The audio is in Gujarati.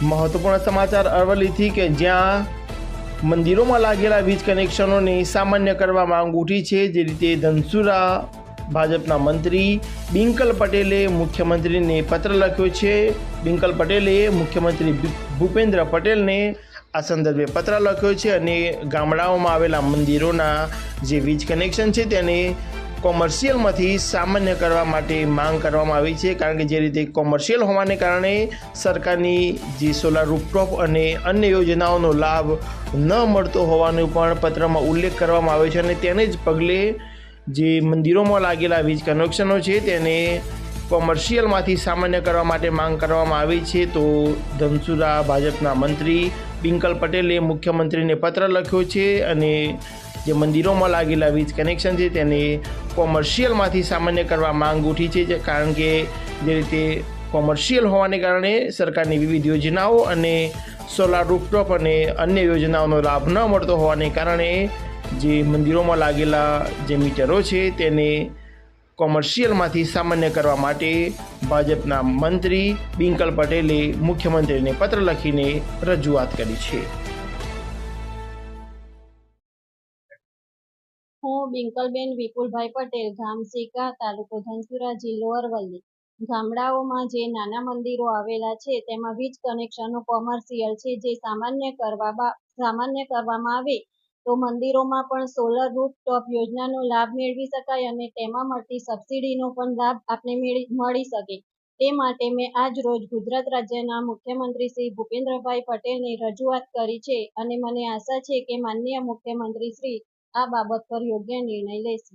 મહત્વપૂર્ણ સમાચાર અરવલ્લીથી કે જ્યાં મંદિરોમાં લાગેલા વીજ કનેક્શનોને સામાન્ય કરવા માંગ ઉઠી છે, જે રીતે ધનસુરા ભાજપના મંત્રી બિંકલ પટેલે મુખ્યમંત્રીને પત્ર લખ્યો છે. બિંકલ પટેલે મુખ્યમંત્રી ભૂપેન્દ્ર પટેલને આ સંદર્ભે પત્ર લખ્યો છે અને ગામડાઓમાં આવેલા મંદિરોના જે વીજ કનેક્શન છે, તેને કોમર્શિયલમાંથી સામાન્ય કરવા માટે માંગ કરવામાં આવી છે, કારણ કે જે રીતે કોમર્શિયલ હોવાને કારણે સરકારની જે સોલાર રૂપટોપ અને અન્ય યોજનાઓનો લાભ ન મળતો હોવાનો પણ પત્રમાં ઉલ્લેખ કરવામાં આવ્યો છે અને તેને જ પગલે જે મંદિરોમાં લાગેલા વીજ કનેક્શનો છે તેને કોમર્શિયલમાંથી સામાન્ય કરવા માટે માંગ કરવામાં આવી છે. તો ધનસુરા ભાજપના મંત્રી પિંકલ પટેલે મુખ્યમંત્રીને પત્ર લખ્યો છે અને જે મંદિરોમાં લાગેલા વીજ કનેક્શન છે તેને કોમર્શિયલમાંથી સામાન્ય કરવા માંગ ઉઠી છે કારણ કે જે રીતે કોમર્શિયલ હોવાને કારણે સરકારની વિવિધ યોજનાઓ અને સોલાર રૂફટોપ અને અન્ય યોજનાઓનો લાભ ન મળતો હોવાને કારણે જે મંદિરોમાં લાગેલા જે મીટરો છે તેને કોમર્શિયલમાંથી સામાન્ય કરવા માટે ભાજપના મંત્રી બિંકલ પટેલે મુખ્યમંત્રીને પત્ર લખીને રજૂઆત કરી છે. હું બિંકલબેન વિપુલભાઈ પટેલ ગામ સિકા તાલુકો ધનસુરા જિલ્લો અરવલ્લી. ગામડાઓમાં જે નાના મંદિરો આવેલા છે, તેમાં વીજ કનેક્શનો કોમર્શિયલ છે, જે સામાન્ય કરવા સામાન્ય કરવામાં આવે તો મંદિરોમાં પણ સોલર રૂફટોપ યોજનાનો લાભ મેળવી શકાય અને તેમાં મળતી સબસિડીનો પણ લાભ આપને મળી શકે. તે માટે મેં આજ રોજ ગુજરાત રાજ્યના મુખ્યમંત્રી શ્રી ભૂપેન્દ્રભાઈ પટેલને રજૂઆત કરી છે અને મને આશા છે કે માનનીય મુખ્યમંત્રી શ્રી આ બાબત પર યોગ્ય નિર્ણય લેશે